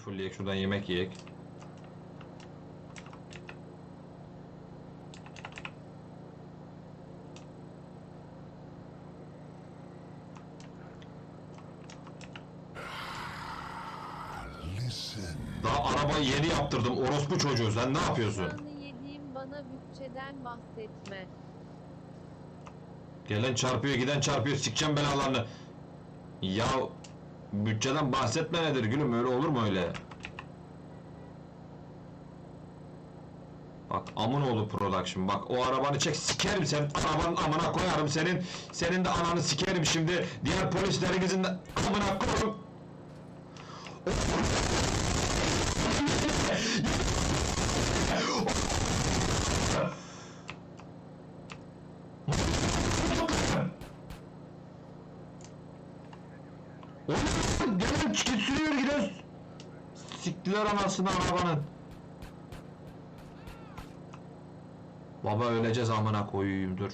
fullleyek şuradan yemek yiyek. Listen. Daha arabayı yeni yaptırdım. Orospu çocuğu sen ne yapıyorsun? Kanı yediğim bana bütçeden bahsetme. Gelen çarpıyor giden çarpıyor sikeceğim belalarını. Ya bütçeden bahsetme nedir gülüm öyle olur mu öyle? Bak Amunoğlu Production bak o arabanı çek sikerim sen arabanın amına koyarım senin senin de ananı sikerim şimdi diğer polislerinizin de amına koyarım. Oğlum gelin çift sürüyor gidiyoruz. Siktiler anasını arabanın. Baba öleceğiz amına koyayım dur.